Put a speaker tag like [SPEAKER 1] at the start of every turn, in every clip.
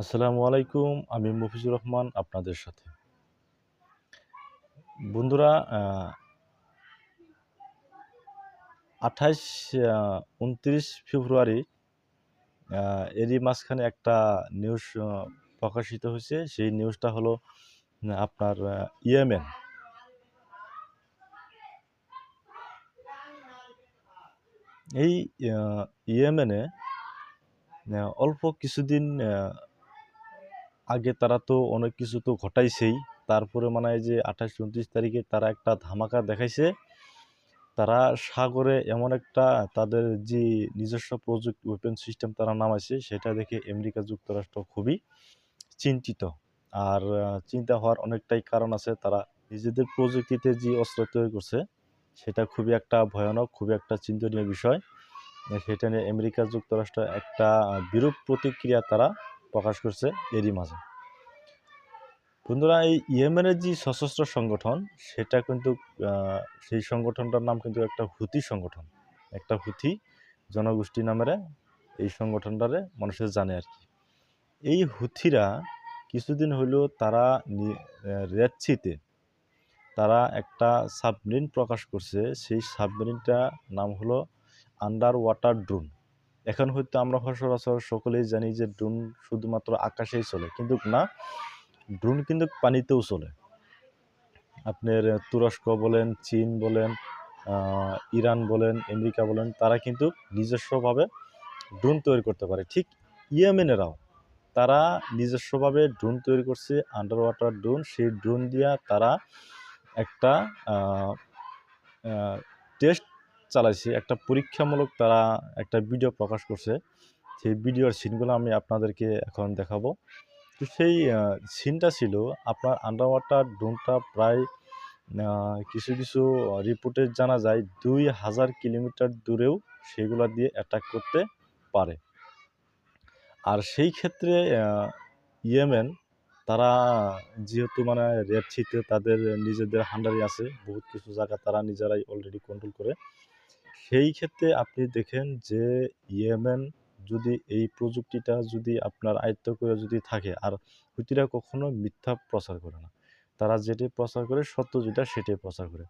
[SPEAKER 1] আসসালামু আলাইকুম, আমি মফিজুর রহমান আপনাদের সাথে। বন্ধুরা আঠাইশ উনত্রিশ ফেব্রুয়ারি এরই মাঝখানে একটা নিউজ প্রকাশিত হয়েছে। সেই নিউজটা হলো, আপনার ইয়েমেন। এই ইয়েমেনে অল্প কিছুদিন আগে তারা তো অনেক কিছু তো ঘটাইছেই। তারপরে মানে যে আঠাশ, উনত্রিশ তারিখে তারা একটা ধামাকা দেখাইছে। তারা সাগরে এমন একটা তাদের যে নিজস্ব প্রযুক্তি ওয়েপেন সিস্টেম তারা নামাইছে, সেটা দেখে আমেরিকা যুক্তরাষ্ট্র খুবই চিন্তিত। আর চিন্তা হওয়ার অনেকটাই কারণ আছে, তারা নিজেদের প্রযুক্তিতে যে অস্ত্র তৈরি করছে, সেটা খুবই একটা ভয়ানক, খুবই একটা চিন্তনীয় বিষয়। সেটা নিয়ে আমেরিকা যুক্তরাষ্ট্র একটা বিরূপ প্রতিক্রিয়া তারা প্রকাশ করছে এরই মাঝে। বন্ধুরা, এই ইয়েমেনের যে সশস্ত্র সংগঠন, সেটা কিন্তু সেই সংগঠনটার নাম কিন্তু একটা হুতি সংগঠন। একটা হুতি জনগোষ্ঠী নামের এই সংগঠনটারে মানুষের জানে আর কি। এই হুথিরা কিছুদিন হলেও তারা রেচ্ছিতে তারা একটা সাবমেরিন প্রকাশ করছে। সেই সাবমেরিনটা নাম হলো আন্ডার ওয়াটার ড্রোন। এখন হয়তো আমরা সচরাচর সকলেই জানি যে ড্রোন শুধুমাত্র আকাশেই চলে, কিন্তু না ড্রোন কিন্তু পানিতেও চলে। আপনার তুরস্ক বলেন, চীন বলেন ইরান বলেন, আমেরিকা বলেন, তারা কিন্তু নিজস্বভাবে ড্রোন তৈরি করতে পারে। ঠিক ইয়েমেনেরাও, তারা নিজস্বভাবে ড্রোন তৈরি করছে আন্ডার ওয়াটার ড্রোন সেই ড্রোন দিয়া তারা একটা টেস্ট চালাইছে। একটা পরীক্ষামূলক তারা একটা ভিডিও প্রকাশ করছে। সেই ভিডিওর সিনগুলো আমি আপনাদেরকে এখন দেখাবো। তো সেই সিনটা ছিল আপনার আন্ডার ওয়াটার ড্রোনটা প্রায় কিছু কিছু রিপোর্টে জানা যায় দুই হাজার কিলোমিটার দূরেও সেগুলো দিয়ে অ্যাটাক করতে পারে। আর সেই ক্ষেত্রে ইয়েমেন তারা যেহেতু মানে রেড ছিতে তাদের নিজেদের হান্ডারি আছে, বহুত কিছু জায়গা তারা নিজেরাই অলরেডি কন্ট্রোল করে। সেই ক্ষেত্রে আপনি দেখেন যে ইয়েমেন যদি এই প্রযুক্তিটা যদি আপনার আয়ত্ত করে যদি থাকে, আর হুতিরা কখনো মিথ্যা প্রচার করে না। তারা যেটি প্রচার করে, সত্য যেটা সেটাই প্রচার করে।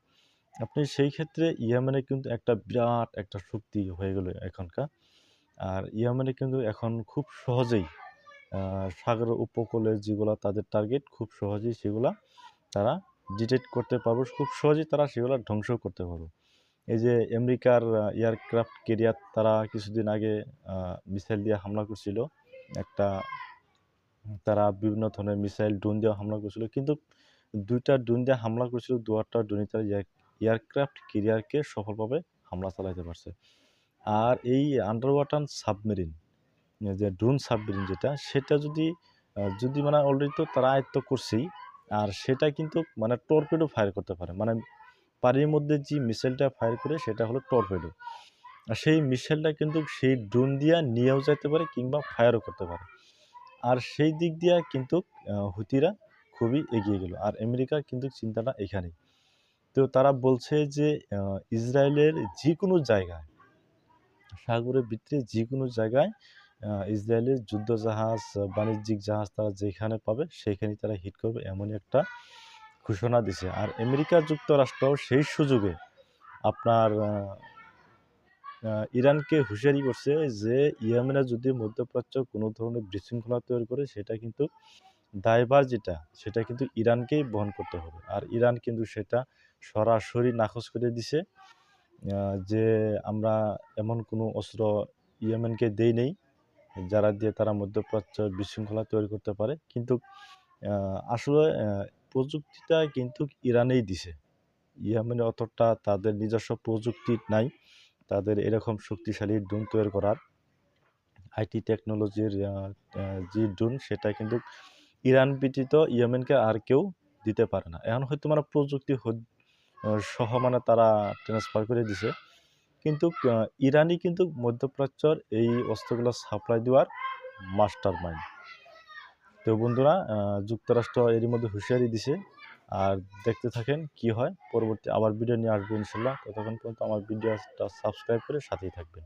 [SPEAKER 1] আপনি সেই ক্ষেত্রে ইয়ামেনে কিন্তু একটা বিরাট একটা শক্তি হয়ে গেল এখনকার। আর ইয়েমেনে কিন্তু এখন খুব সহজেই সাগর উপকূলে যেগুলো তাদের টার্গেট খুব সহজেই সেগুলা তারা ডিটেক্ট করতে পারব। খুব সহজেই তারা সেগুলো ধ্বংস করতে পারব। এই যে আমেরিকার এয়ারক্রাফট কেরিয়ার তারা কিছুদিন আগে মিসাইল দিয়ে হামলা করছিল। একটা, তারা বিভিন্ন ধরনের মিসাইল, ড্রোন দিয়ে হামলা করছিল। কিন্তু দুইটা ড্রোন দিয়ে হামলা করছিল দুয়ারটা ড্রোনই তারা এয়ারক্রাফট কেরিয়ারকে সফলভাবে হামলা চালাইতে পারছে। আর এই আন্ডার ওয়াটার সাবমেরিন যে ড্রোন সাবমেরিন যেটা, সেটা যদি যদি মানে অলরেডি তো তারা আয়ত্ত করছেই, আর সেটা কিন্তু মানে টর্পেডো ফায়ার করতে পারে। মানে পানির মধ্যে যে মিসাইলটা ফায়ার করে সেটা হলো টর্পেডো। আর সেই মিসাইলটা কিন্তু সেই ড্রোন দিয়া নিয়েও যেতে পারে কিংবা ফায়ারও করতে পারে। আর সেই দিক দিয়া কিন্তু হুতিরা খুবই এগিয়ে গেল। আর আমেরিকার কিন্তু চিন্তাটা এখানেই। তো তারা বলছে যে ইসরায়েলের যে কোনো জায়গায়, সাগরের ভিতরে যে কোনো জায়গায় ইসরায়েলের যুদ্ধ জাহাজ বাণিজ্যিক জাহাজ তারা যেখানে পাবে, সেখানেই তারা হিট করবে এমনই একটা ঘোষণা দিছে। আর আমেরিকা যুক্তরাষ্ট্র সেই সুযোগে আপনার ইরানকে হুঁশিয়ারি করছে যে ইয়েমেনে যদি মধ্যপ্রাচ্য কোনো ধরনের বিশৃঙ্খলা তৈরি করে, সেটা কিন্তু দায়ভার যেটা, সেটা কিন্তু ইরানকেই বহন করতে হবে। আর ইরান কিন্তু সেটা সরাসরি নাকচ করে দিছে যে আমরা এমন কোনো অস্ত্র ইয়েমেনকে দেই নেই, যারা দিয়ে তারা মধ্যপ্রাচ্য বিশৃঙ্খলা তৈরি করতে পারে। কিন্তু আসলে প্রযুক্তিটা কিন্তু ইরানেই দিছে। ইয়েমেনে অতটা তাদের নিজস্ব প্রযুক্তি নাই, তাদের এরকম শক্তিশালী ড্রোন তৈরি করার। আইটি টেকনোলজির যে ড্রোন, সেটা কিন্তু ইরান ব্যতীত ইয়েমেনকে আর কেউ দিতে পারে না। এখন হয়তো মানে প্রযুক্তি সহ মানে তারা ট্রান্সফার করে দিছে। কিন্তু ইরানই কিন্তু মধ্যপ্রাচ্যর এই অস্ত্রগুলো সাপ্লাই দেওয়ার মাস্টার মাইন্ড তো বন্ধুরা যুক্তরাষ্ট্র এরই মধ্যে হুঁশিয়ারি দিছে। আর দেখতে থাকেন কি হয়, পরবর্তী আবার ভিডিও নিয়ে আসব ইনশাল্লাহ। ততক্ষণ পর্যন্ত আমার ভিডিওটা সাবস্ক্রাইব করে সাথেই থাকবেন।